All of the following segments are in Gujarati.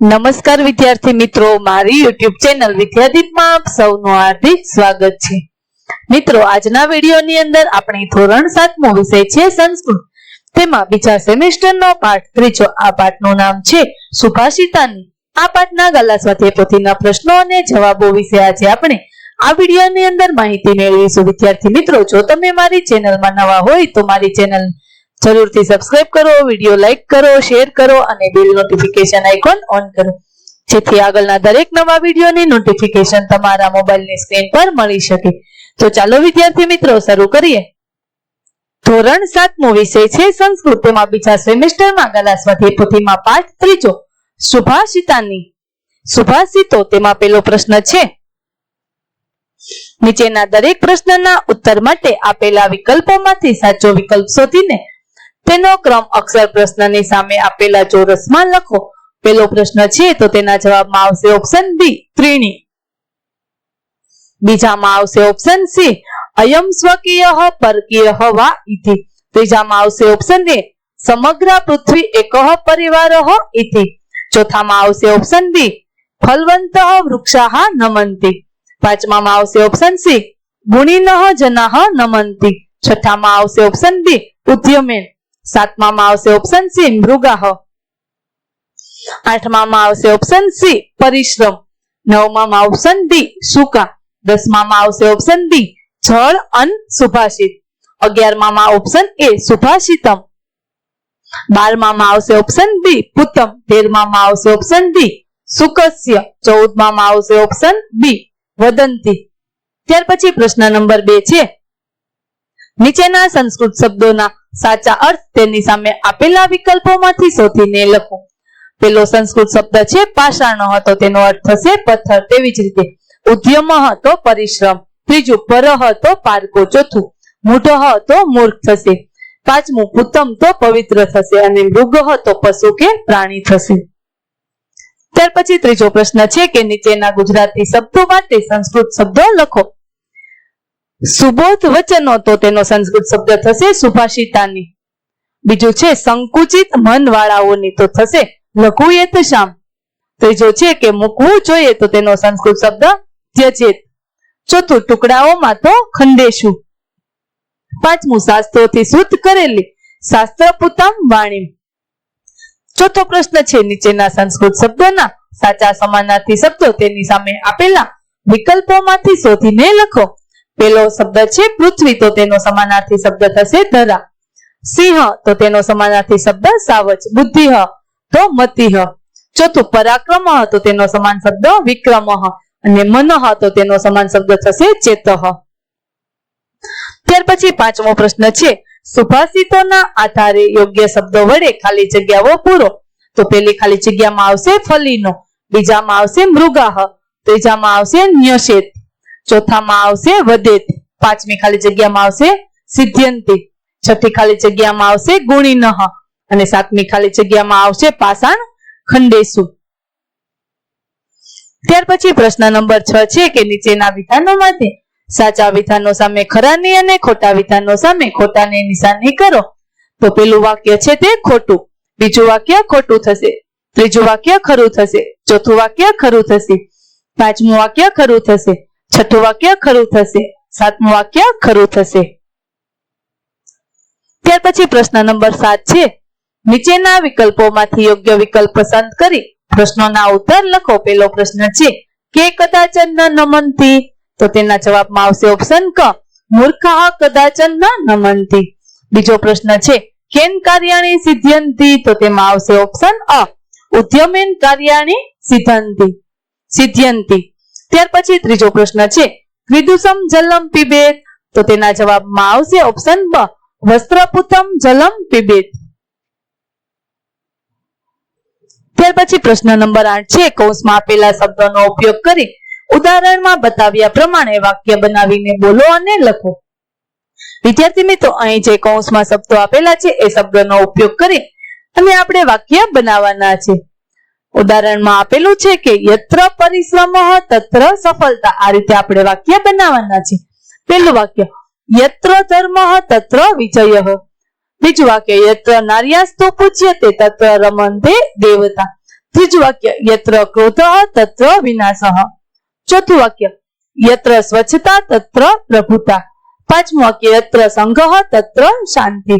નમસ્કાર વિદ્યાર્થી મિત્રો, મારી યુટ્યુબ ચેનલ વિદ્યાદીપમાં આપ સૌનું હાર્દિક સ્વાગત છે. મિત્રો, આજના વિડીયોની અંદર આપણે ધોરણ સાતમો વિષય છે સંસ્કૃત. તેમાં બીજા સેમેસ્ટરનો પાઠ, ત્રીજો આ પાઠનું નામ છે સુભાષિતાની. આ પાઠના ગલા સ્વાધ્યાય પોથીના પ્રશ્નો અને જવાબો વિશે આજે આપણે આ વિડીયોની અંદર માહિતી મેળવીશું. વિદ્યાર્થી મિત્રો, જો તમે મારી ચેનલમાં નવા હોય તો મારી ચેનલ જરૂરથી સબસ્ક્રાઇબ કરો વીડિયો લાઇક કરો શેર કરો અને બેલ નોટિફિકેશન આઇકોન ઓન કરો. જેથી આગળના દરેક નવા વિડીયોની નોટિફિકેશન તમારા મોબાઈલની સ્ક્રીન પર મળી શકે. તો ચાલો વિદ્યાર્થી મિત્રો, શરૂ કરીએ. ધોરણ સાતમો વિષય છે સંસ્કૃત તેમાં બીજા સેમેસ્ટરમાં ગાલા સ્વાધ્યાય પોથીમાં પાઠ ત્રીજો. સુભાષિતાની. સુભાષિતો તેમાં પેલો પ્રશ્ન છે. નીચેના દરેક પ્રશ્નના ઉત્તર માટે આપેલા વિકલ્પોમાંથી સાચો વિકલ્પ શોધીને તેનો ક્રમ અક્ષર પ્રશ્નની સામે આપેલા ચોરસમાં લખો. પેલો પ્રશ્ન છે, તો તેના જવાબમાં આવશે ઓપ્શન બી ત્રીણી. બીજામાં આવશે ઓપ્શન સી અયમ સ્વકીય પરકીય વા ઇતિ. ત્રીજામાં આવશે ઓપ્શન એ સમગ્ર પૃથ્વી એકઃ પરિવાર ઇતિ. ચોથામાં આવશે ઓપ્શન બી ફલવંત વૃક્ષાહ નમંતી. પાંચમામાં આવશે ઓપ્શન સી ગુણીન જનાહ નમંતી. છઠ્ઠામાં આવશે ઓપ્શન બી ઉદ્યમેન. સાતમામાં આવશે ઓપ્શન સી મૃગાહ. આઠમામાં આવશે ઓપ્શન સી પરિશ્રમ. નવમામાં ઓપ્શન ડી સુકા. દસમામાં આવશે ઓપ્શન ડી જળ અન સુભાષિત. અગિયારમામાં ઓપ્શન એ સુભાષિતમ. બારમામાં આવશે ઓપ્શન બી પુતમ તેરમામાં આવશે ઓપ્શન ડી સુકસ્ય. ચૌદમામાં આવશે ઓપ્શન બી વદંતી. ત્યાર પછી પ્રશ્ન નંબર બે છે. નીચેના સંસ્કૃત શબ્દોના સાચા અર્થ તેની સામે આપેલા વિકલ્પોમાંથી શોધીને લખો. પેલો સંસ્કૃત શબ્દ છે, પાષાણ હતો. તેનો અર્થ થશે, પથ્થર તેવી જ રીતે ઉદ્યમ હતો, પરિશ્રમ ત્રીજું, પર હતો, પારકો ચોથું, મૂઢ હતો, મૂર્ખ થશે. પાંચમું, ઉત્તમ તો, પવિત્ર થશે અને મૃગ હતો, પશુ કે પ્રાણી થશે. ત્યાર પછી ત્રીજો પ્રશ્ન છે કે નીચેના ગુજરાતી શબ્દો માટે સંસ્કૃત શબ્દો લખો. સુબોધ વચનો તો તેનો સંસ્કૃત શબ્દ થશે સુભાષિતાની. બીજું છે, સંકુચિત મન વાળાઓની તો થશે લઘુયેત શામ. ત્રીજો છે કે મૂકવું જોઈએ તો તેનો સંસ્કૃત શબ્દ ત્યજેત. ચોથું, ટુકડાઓમાં તો ખંડેશું. પાંચમું, શાસ્ત્રોથી શુદ્ધ કરેલી શાસ્ત્રપુતમ વાણી. ચોથો પ્રશ્ન છે, નીચેના સંસ્કૃત શબ્દોના સાચા સમાનાર્થી શબ્દો તેની સામે આપેલા વિકલ્પોમાંથી શોધીને લખો. પેલો શબ્દ છે પૃથ્વી, તો તેનો સમાનાર્થી શબ્દ થશે ધરા. સિંહ, તો તેનો સમાનાર્થી શબ્દ સાવજ. બુદ્ધિહ તો મતિહ ચોથું, પરાક્રમ, તો તેનો સમાન શબ્દ વિક્રમ. અને મનઃ, તો તેનો સમાન શબ્દ થશે ચેતઃ. ત્યાર પછી પાંચમો પ્રશ્ન છે, સુભાષિતોના આધારે યોગ્ય શબ્દો વડે ખાલી જગ્યાઓ પૂરો. તો પેલી ખાલી જગ્યામાં આવશે ફલીનો, બીજામાં આવશે મૃગાહ, ત્રીજામાં આવશે ન્યશેત. ચોથામાં આવશે વધેત પાંચમી ખાલી જગ્યામાં આવશે સિદ્ધ્યંતી. છઠ્ઠી ખાલી જગ્યામાં આવશે ગુણીનહ. અને સાતમી ખાલી જગ્યામાં આવશે પાષાણ ખંડેસુ ત્યાર પછી પ્રશ્ન નંબર છ છે કે નીચેના વિધાનોમાંથી સાચા વિધાનો સામે ખરાની અને ખોટા વિધાનો સામે ખોટાની નિશાની કરો. તો પેલું વાક્ય છે તે ખોટું. બીજું વાક્ય ખોટું થશે. ત્રીજું વાક્ય ખરું થશે. ચોથું વાક્ય ખરું થશે. પાંચમું વાક્ય ખરું થશે. છઠ્ઠું વાક્ય ખરું થશે, સાતમું વાક્ય ખરું થશે. ત્યાર પછી પ્રશ્ન નંબર સાત છે, નીચેના વિકલ્પોમાંથી યોગ્ય વિકલ્પ પસંદ કરી પ્રશ્નોના ઉત્તર લખો. પેલો પ્રશ્ન છે, કે કદાચન નમનતી તો તેના જવાબમાં આવશે ઓપ્શન ક, મૂર્ખા કદાચન ન નમનતી બીજો પ્રશ્ન છે, કેન કાર્યાણી સિદ્ધ્યંતી? તો તેમાં આવશે ઓપ્શન અ, ઉદ્યમેન કાર્યાણી સિદ્ધંતી સિદ્ધ્યંતી. ત્યાર પછી ત્રીજો પ્રશ્ન છે, વિદુષમ જલમ પીબેત. તો તેના જવાબમાં આવશે ઓપ્શન બ વસ્ત્રપુતમ જલમ પીબેત. ત્યાર પછી પ્રશ્ન નંબર આઠ છે, કૌંસમાં આપેલા શબ્દોનો ઉપયોગ કરી ઉદાહરણમાં બતાવ્યા પ્રમાણે વાક્ય બનાવીને બોલો અને લખો. વિદ્યાર્થી મિત્રો, અહીં જે કૌંસમાં શબ્દો આપેલા છે, એ શબ્દોનો ઉપયોગ કરી અને આપણે વાક્ય બનાવવાના છે. ઉદાહરણમાં આપેલું છે કે યત્ર પરિશ્રમ તત્ર સફળતા. આ રીતે આપણે વાક્ય બનાવવાના છે. પેલું વાક્ય, યત્ર ધર્મ તત્ર વિજય બીજું વાક્ય, યત્ર નાર્યાસ્તુ પૂજ્ય તે તત્ર રમંતે દેવતા. ત્રીજું વાક્ય, યત્ર ક્રોધ તત્ર વિનાશ ચોથું વાક્ય, યત્ર સ્વચ્છતા, તત્ર પ્રભુતા. પાંચમું વાક્ય, યત્ર સંઘ તત્ર શાંતિ.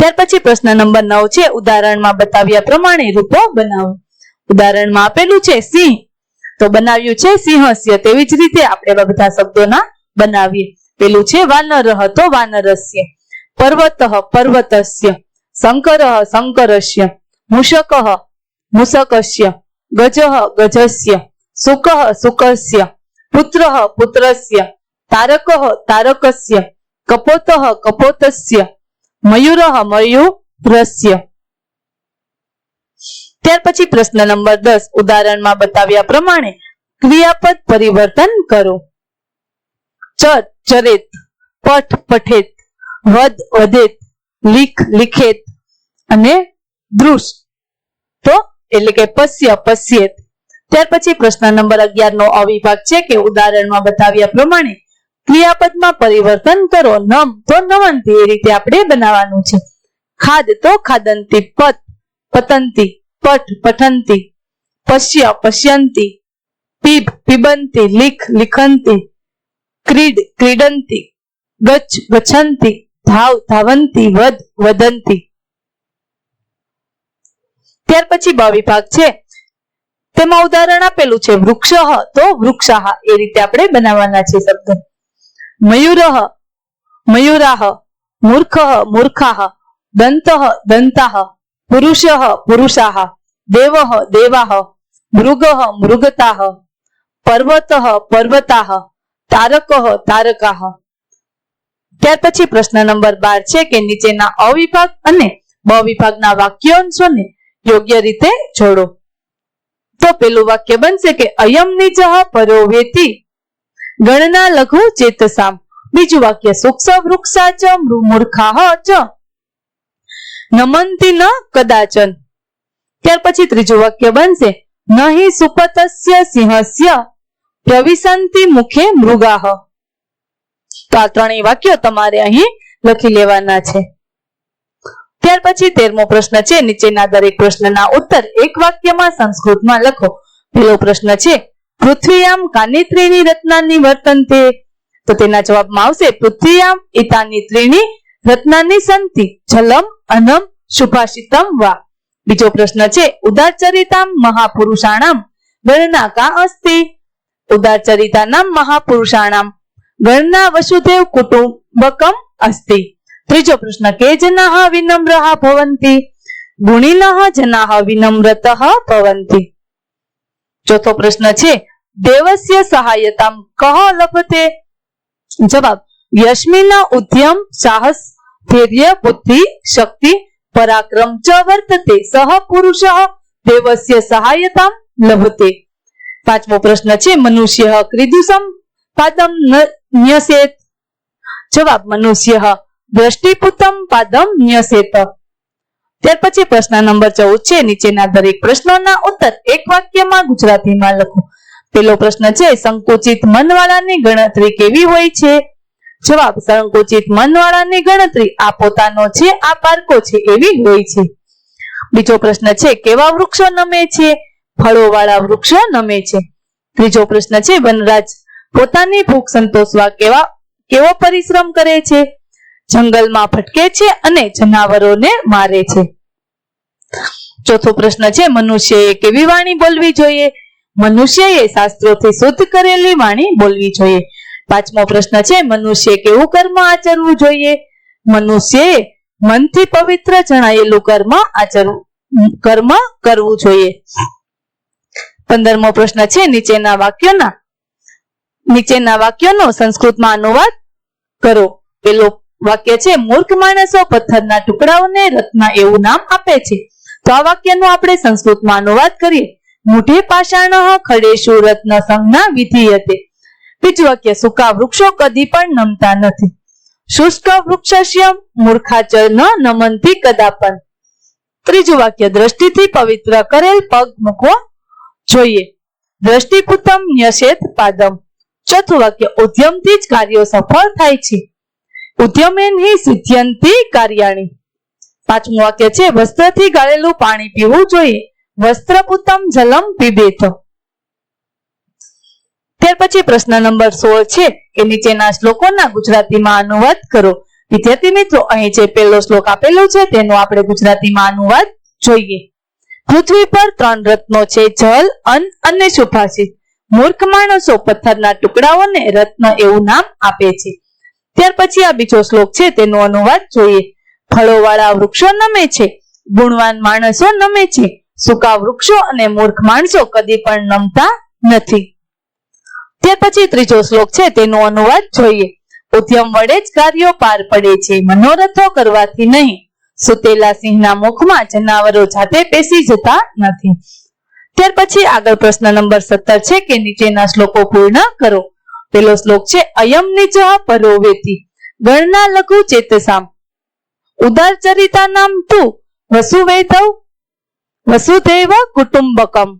ત્યાર પછી પ્રશ્ન નંબર નવ છે. ઉદાહરણમાં બતાવ્યા પ્રમાણે રૂપો બનાવો. ઉદાહરણમાં આપેલું છે સિંહ. તો બનાવ્યું છે સિંહસ્ય. તેવી જ રીતે આપણે બધા શબ્દોના બનાવીએ. પેલું છે વાનર હતો વાનરસ્ય. પર્વત પર્વતસ્ય. શંકર શંકરસ્ય. મૂષક મૂષકસ્ય. ગજ ગજસ્ય. સુક સુકસ્ય. પુત્ર પુત્રસ્ય. તારક તારકસ્ય. કપોત કપોતસ્ય. મયુર મયુરસ્ય ત્યાર પછી પ્રશ્ન નંબર દસ ઉદાહરણમાં બતાવ્યા પ્રમાણે ક્રિયાપદ પરિવર્તન કરો. ચર ચરેત, પઠ પઠેત, વદ વધેત લીખ લિખેત અને દૃશ. તો એટલે કે પશ્ય પશ્યેત. ત્યાર પછી પ્રશ્ન નંબર અગિયાર નો અવિભાગ છે કે ઉદાહરણમાં બતાવ્યા પ્રમાણે ક્રિયાપદમાં પરિવર્તન કરો, નમ. તો નમનતી એ રીતે આપણે બનાવવાનું છે. ખાદ તો ખાદંતી પત, પતંતી પઠ પઠંતી, પશ્ય, પશ્યંતી, પીબ, પીબંતી, લીખ, લિખંતી, ક્રીડ, ક્રીડંતી, ગચ્છ, ગચ્છંતી, ધાવ, ધાવંતી, વદ, વદંતી. ત્યાર પછી બ વિભાગ છે. તેમાં ઉદાહરણ આપેલું છે વૃક્ષ. તો વૃક્ષાહ એ રીતે આપણે બનાવવાના છે શબ્દ. મયુર મયુરાહ મૂર્ખ મૂર્ખાહ દંત દંતાહ પુરુષ પુરુષાહ દેવ દેવાહ મૃગ મૃગતાહ પર્વત પર્વતાહ તારક તારકાહ ત્યાર પછી પ્રશ્ન નંબર બાર છે કે નીચેના અવિભાગ અને બ વિભાગના વાક્યાંશોને યોગ્ય રીતે જોડો. તો પેલું વાક્ય બનશે કે અયમ નિજહ પરોવેતી ગણના લઘુ ચેતસામ બીજું વાક્ય સુક્ષ વૃક્ષા ચ મૂર્ખા ચ નમંતી ન કદાચન. ત્યાર પછી ત્રીજું વાક્ય બનશે, નહીં સુપતસ્ય સિંહસ્ય, પ્રવિશંતિ મુખે મૃગાહ. તો આ ત્રણેય વાક્યો તમારે અહીં લખી લેવાના છે. ત્યાર પછી તેરમો પ્રશ્ન છે, નીચેના દરેક પ્રશ્નના ઉત્તર એક વાક્યમાં સંસ્કૃતમાં લખો. પેલો પ્રશ્ન છે પૃથ્વીયામ કાની ત્રીણી રત્નાની વર્તનતે તો. તેના જવાબમાં આવશે પૃથ્વીયામ ઇતાની ત્રીણી રત્નાની સંતિ. જલમ, અનમ સુભાષિતમ વા. બીજો પ્રશ્ન છે ઉદાચરિતામ મહાપુરુષાણામ. ગણના કા અસ્તિ? ઉદાચરિતાનામ મહાપુરુષાણામ. ગણના વસુદેવ કુટુંબકમ અસ્તિ. ત્રીજો પ્રશ્ન, કે જનાહ વિનમ્રહ ભવંતી? ગુણિનઃ જનાહ વિનમ્રતઃ ભવંતિ. ચોથો પ્રશ્ન છે, દેવસ્ય સહાયતામ. કહ લભતે જવાબ, યશ્મિના ઉદ્યમ, સાહસ, ધૈર્ય, બુદ્ધિ, શક્તિ, પરાક્રમ ચ વર્તતે. સહ પુરુષ દેવસ્ય સહાયતામ લભતે. પાંચમો પ્રશ્ન છે, મનુષ્ય ક્રિદુષમ પાદમ ન્યસેત. જવાબ, મનુષ્ય દ્રષ્ટિપુતમ પાદમ ન્યસેત. ત્યાર પછી પ્રશ્ન નંબર ચૌદ છે. નીચેના દરેક પ્રશ્નોના ઉત્તર એક વાક્યમાં ગુજરાતીમાં લખો. પેલો પ્રશ્ન છે, સંકુચિત મનવાળાની ગણતરી કેવી હોય છે? જવાબ, સંકુચિત મનવાળાની ગણતરી આ પોતાનો છે, આ પારકો છે, એવી હોય છે. બીજો પ્રશ્ન છે, કેવા વૃક્ષો નમે છે? ફળો વાળા વૃક્ષો નમે છે. ત્રીજો પ્રશ્ન છે, વનરાજ પોતાની ભૂખ સંતોષવા કેવા, કેવો પરિશ્રમ કરે છે? જંગલમાં ભટકે છે અને જનાવરોને મારે છે. ચોથો પ્રશ્ન છે, મનુષ્યએ કેવી વાણી બોલવી જોઈએ? મનુષ્યએ શાસ્ત્રોથી શુદ્ધ કરેલી વાણી બોલવી જોઈએ. પાંચમો પ્રશ્ન છે મનુષ્ય કેવું કર્મ આચરવું જોઈએ? મનુષ્યએ મનથી પવિત્ર જણાયેલું કર્મ આચરવું, કર્મ કરવું જોઈએ. પંદરમો પ્રશ્ન છે, નીચેના વાક્યોના, નીચેના વાક્યોનો સંસ્કૃતમાં અનુવાદ કરો. પેલો વાક્ય છે, મૂર્ખ માણસો પથ્થરના ટુકડાઓને રત્ન એવું નામ આપે છે. તો આ વાક્યનો આપણે સંસ્કૃતમાં અનુવાદ કરીએ. મૂઢે પાષાણ ખડેશુ રત્ન સંજ્ઞા વિધિયતે. બીજું વાક્ય, સૂકા વૃક્ષો કદી પણ નમતા નથી. શુષ્ક વૃક્ષસ્ય મૂર્ખાચર ન નમનથી કદાપન. ત્રીજું વાક્ય, દ્રષ્ટિથી પવિત્ર કરેલ પગ મૂકવો જોઈએ. દ્રષ્ટિપુતમ ન્યસેત પાદમ. ચોથું વાક્ય, ઉદ્યમથી જ કાર્યો સફળ થાય છે. ઉદ્યમેન હિ સિદ્ધ્યંતિ કાર્યાણી. પાંચમું વાક્ય છે, વસ્ત્રથી ગાળેલું પાણી પીવું જોઈએ વસ્ત્રપુતમ જલમ પીબેત ત્યાર પછી પ્રશ્ન નંબર સોળ છે કે નીચેના શ્લોકોના ગુજરાતીમાં અનુવાદ કરો. વિદ્યાર્થી મિત્રો, અહીં જે પહેલો શ્લોક આપેલો છે, તેનો આપણે ગુજરાતીમાં અનુવાદ જોઈએ. પૃથ્વી પર ત્રણ રત્નો છે, જલ, અન્ન અને સુભાષિત. મૂર્ખ માણસો પથ્થરના ટુકડાઓને રત્ન એવું નામ આપે છે. ત્યાર પછી આ બીજો શ્લોક છે, તેનો અનુવાદ જોઈએ. ફળોવાળા વૃક્ષો નમે છે, ગુણવાન માણસો નમે છે. સૂકા વૃક્ષો અને મૂર્ખ માણસો કદી પણ નમતા નથી. ત્યાર પછી ત્રીજો શ્લોક છે, તેનો અનુવાદ જોઈએ. ઉદ્યમ વડે જ કાર્યો પાર પડે છે, મનોરથો કરવાથી નહીં. સુતેલા સિંહના મુખમાં જનાવરો જાતે પેસી જતા નથી. ત્યાર પછી આગળ પ્રશ્ન નંબર સત્તર છે, કે નીચેના શ્લોકો પૂર્ણ કરો. પેલો શ્લોક છે, અયમ નિજ પરોવેતી ગણના લઘુ ચેતસામ. ઉદાર ચરિતા નામ તું વસુવેદવ વસુદેવ કુટુંબકમ.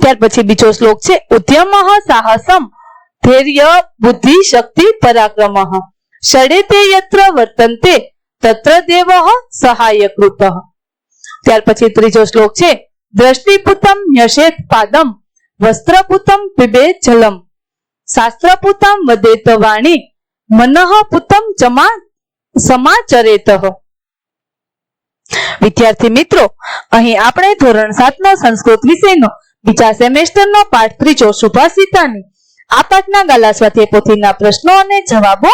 ત્યાર પછી બીજો શ્લોક છે, ઉદ્યમ સાહસમ ધૈર્ય બુદ્ધિ શક્તિ પરાક્રમ. ષડે તે યત્ર વર્તન્તે તત્ર દેવ સહાયકૃત ત્યાર પછી ત્રીજો શ્લોક છે, દ્રષ્ટિપુતમ ન્યશેત પાદમ વસ્ત્રપુતમ પીબે જલમ. શાસ્ત્રપુતમ વદેત વાણી મનઃ પુતમ ચમા સમાચરેત. વિદ્યાર્થી મિત્રો, અહીં આપણે ધોરણ સાતનો સંસ્કૃત વિષયનો બીજા સેમેસ્ટરનો પાઠ ત્રીજો સુભાષિતાની આ પાઠના ગાલા સાથે પોથીના પ્રશ્નો અને જવાબો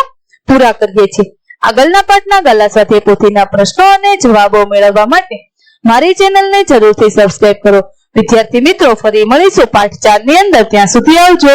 પૂરા કરીએ છીએ. આગળના પાઠના ગાલા સાથે પોથીના પ્રશ્નો અને જવાબો મેળવવા માટે મારી ચેનલને જરૂરથી સબસ્ક્રાઇબ કરો. વિદ્યાર્થી મિત્રો, ફરી મળીશું પાઠ ચારની અંદર. ત્યાં સુધી આવજો.